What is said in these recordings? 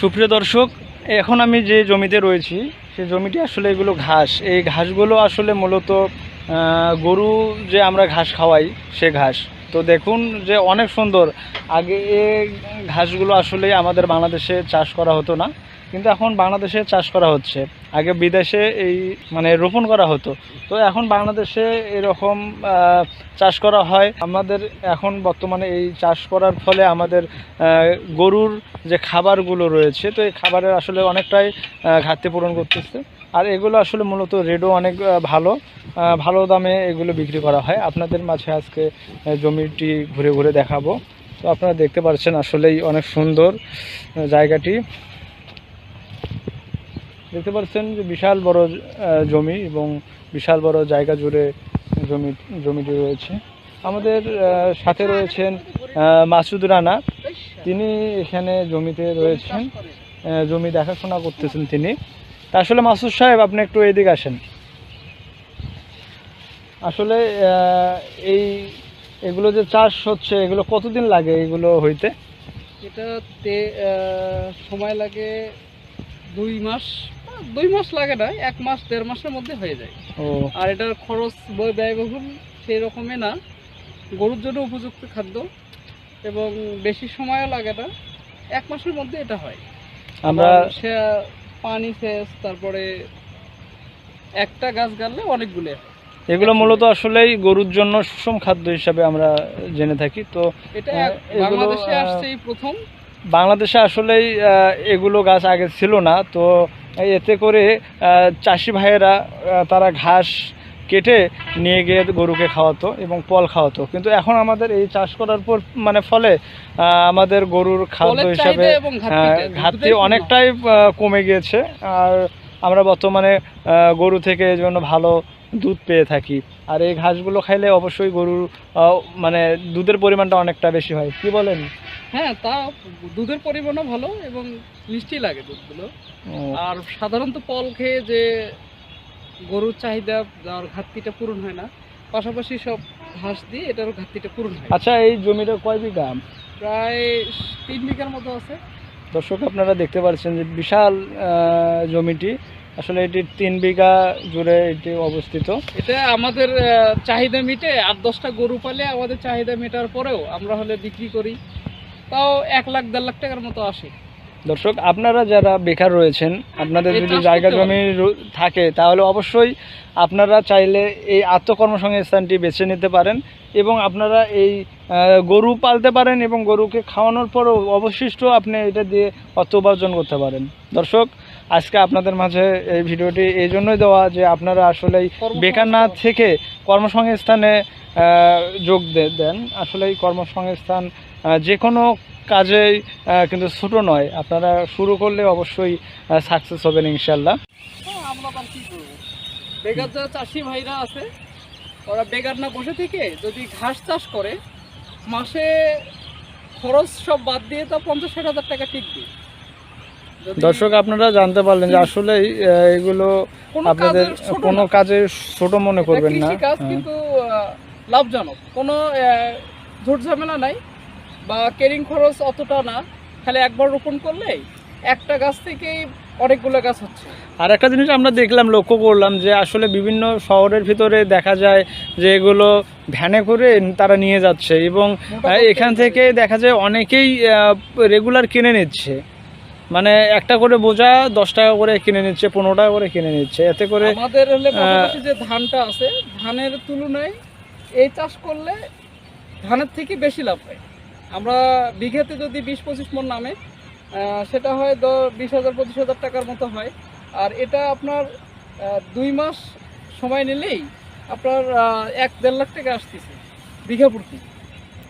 সুপ্রিয় দর্শক, এখন আমি যে জমিতে রয়েছি, সে জমিটি আসলে এগুলো ঘাস। এই ঘাসগুলো আসলে মূলত গরু যে আমরা ঘাস খাওয়াই, সে ঘাস। তো দেখুন যে অনেক সুন্দর। আগে ঘাসগুলো আসলে আমাদের বাংলাদেশে চাষ করা হতো না। কিন্তু এখন বাংলাদেশে চাষ করা হচ্ছে। আগে বিদেশে এই মানে রোপণ করা হতো। তো এখন বাংলাদেশে এরকম চাষ করা হয়। আমাদের এখন বর্তমানে এই চাষ করার ফলে আমাদের গরুর যে খাবারগুলো রয়েছে, তো এই খাবারের আসলে অনেকটাই ঘাটতি পূরণ করতেছে। আর এগুলো আসলে মূলত রেডও অনেক ভালো ভালো দামে এগুলো বিক্রি করা হয়। আপনাদের মাঝে আজকে জমিটি ঘুরে ঘুরে দেখাবো। তো আপনারা দেখতে পাচ্ছেন আসলেই অনেক সুন্দর জায়গাটি। দেখতে পাচ্ছেন যে বিশাল বড় জমি এবং বিশাল বড় জায়গা জুড়ে জমি, জমিটি রয়েছে। আমাদের সাথে রয়েছেন মাসুদ রানা। তিনি এখানে জমিতে রয়েছেন। জমি দেখাশোনা করতেছেন তিনি। আসলে মাসুদ সাহেব, আপনি একটু এদিকে আসেন। আসলে এই, এগুলো যে চাষ হচ্ছে, এগুলো কতদিন লাগে এগুলো হইতে? এটাতে সময় লাগে দুই মাস। দুই মাস লাগে না এক মাস দেড় মাসের মধ্যে হয়ে যায়। আর এটার খরচ ব্যয়বহুল সেই রকমই না। গরুর জন্য উপযুক্ত খাদ্য এবং বেশি সময়ও লাগে না। এক মাসের মধ্যে এটা হয়। আমরা সে পানি সেচ তারপরে একটা গাছ গাড়লে অনেকগুলো হয়। এগুলো মূলত আসলেই গরুর জন্য সুষম খাদ্য হিসাবে আমরা জেনে থাকি। তো এটা বাংলাদেশে আসছে প্রথম। বাংলাদেশে আসলেই এগুলো গাছ আগে ছিল না। তো এতে করে চাষি ভাইয়েরা তারা ঘাস কেটে নিয়ে গিয়ে গরুকে খাওয়াতো এবং পল খাওয়াতো। কিন্তু এখন আমাদের এই চাষ করার পর মানে ফলে আমাদের গরুর খাদ্য হিসাবে ঘাটতি অনেকটাই কমে গিয়েছে। আর আমরা বর্তমানে গরু থেকে এই জন্য ভালো দুধ পেয়ে থাকি। আর এই ঘাসগুলো খাইলে অবশ্যই গরুর মানে দুধের পরিমাণটা অনেকটা বেশি হয়। কি বলেন? হ্যাঁ তা দুধের পরিমাণও ভালো এবং মিষ্টি লাগে দুধগুলো। আর সাধারণত পল খেয়ে যে গরুর চাহিদা আর ঘাটতিটা পূরণ হয় না পাশাপাশি সব ঘাস দিয়ে এটারও ঘাটতিটা পূরণ হয়। আচ্ছা এই জমিটা কয় বিঘা? প্রায় তিন বিঘার মতো আছে। দর্শক আপনারা দেখতে পাচ্ছেন যে বিশাল জমিটি। আসলে এটি তিন বিঘা জুড়ে এটি অবস্থিত। এটা আমাদের চাহিদা মিটে আট দশটা গরু পালে আমাদের চাহিদা মেটার পরেও আমরা হলে বিক্রি করি। তাও এক লাখ দেড় লাখ টাকার মতো আসে। দর্শক আপনারা যারা বেকার রয়েছেন আপনাদের যদি জায়গা জমি থাকে তাহলে অবশ্যই আপনারা চাইলে এই আত্মকর্মসংস্থানটি বেছে নিতে পারেন এবং আপনারা এই গরু পালতে পারেন এবং গরুকে খাওয়ানোর পরও অবশিষ্ট আপনি এটা দিয়ে অর্থ উপার্জন করতে পারেন। দর্শক আজকে আপনাদের মাঝে এই ভিডিওটি এই জন্যই দেওয়া যে আপনারা আসলে বেকার না থেকে কর্মসংস্থানে যোগ দেন। আসলে এই কর্মসংস্থান যে কোনো কাজেই কিন্তু ছোট নয়। আপনারা শুরু করলে অবশ্যই সাকসেস হবেন ইনশাল্লাহ। হ্যাঁ, বেকার যারা চাষি ভাইরা আছে ওরা বেকার না বসে থেকে যদি ঘাস চাষ করে মাসে খরচ সব বাদ দিয়ে তো পঞ্চাশ ষাট হাজার টাকা টিকবে দর্শক আপনারা জানতে পারলেন যে আসলেই আহ, এগুলো আপনাদের কোনো কাজে ছোট মনে করবেন না। হ্যাঁ। কিন্তু লাভজনক। কোনো ঝুট ঝামেলা নাই বা কেরিং খরচ অতটা না। খালি একবার রোপণ করলে একটা গাছ থেকেই অনেকগুলো গাছ হচ্ছে। আর একটা জিনিস আমরা দেখলাম লক্ষ্য করলাম যে আসলে বিভিন্ন শহরের ভিতরে দেখা যায় যে এগুলো ভ্যানে করে তারা নিয়ে যাচ্ছে এবং এখান। থেকে দেখা যায় অনেকেই রেগুলার কিনে নিচ্ছে। মানে একটা করে বোঝা দশ টাকা করে কিনে নিচ্ছে পনেরো টাকা করে কিনে নিচ্ছে। এতে করে আমাদের হলে যে ধানটা আছে ধানের তুলনায় এই চাষ করলে ধানের থেকে বেশি লাভ হয়। আমরা বিঘাতে যদি বিশ পঁচিশ মন নামে সেটা হয় দ বিশ হাজার পঁচিশ হাজার টাকার মতো হয়। আর এটা আপনার দুই মাস সময় নিলেই আপনার এক দেড় লাখ টাকা আসতেছে বিঘা প্রতি।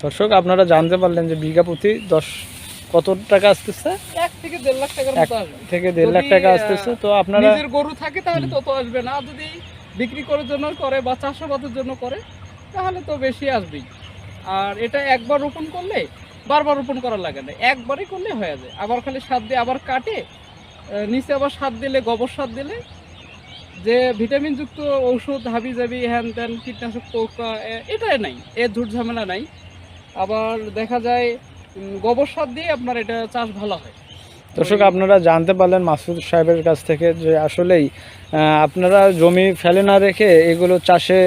দর্শক আপনারা জানতে পারলেন যে বিঘা প্রতি দশ কত টাকা আসতেছে? এক থেকে দেড় লাখ টাকার মতো আসবে। থেকে দেড় লাখ টাকা আসতেছে তো আপনারা নিজের গরু থাকে তাহলে তত আসবে না। যদি বিক্রি করার জন্য করে বা চাষাবাদের জন্য করে তাহলে তো বেশি আসবেই। আর এটা একবার রোপণ করলে বারবার রোপণ করা লাগে না। একবারই করলে হয়ে যায়। আবার খালি সার দিয়ে আবার কাটে নিচে আবার সার দিলে, গোবর সার দিলে যে ভিটামিনযুক্ত ঔষধ, হাবি জাবি, হ্যান ত্যান, কীটনাশক, পোকা এটাই নাই। এর ঝুট ঝামেলা নাই। আবার দেখা যায় গোবর সার দিয়ে আপনার এটা চাষ ভালো হয়। দর্শক, আপনারা জানতে পারলেন মাসুদ সাহেবের কাছ থেকে যে আসলেই আপনারা জমি ফেলে না রেখে এগুলো চাষে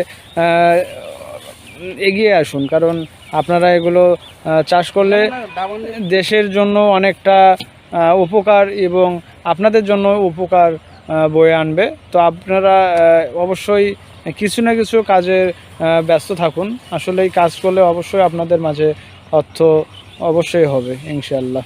এগিয়ে আসুন কারণ আপনারা এগুলো চাষ করলে দেশের জন্য অনেকটা উপকার এবং আপনাদের জন্য উপকার বয়ে আনবে। তো আপনারা অবশ্যই কিছু না কিছু কাজে আহ, ব্যস্ত থাকুন। আসলে এই কাজ করলে অবশ্যই আপনাদের মাঝে অর্থ অবশ্যই হবে ইনশাল্লাহ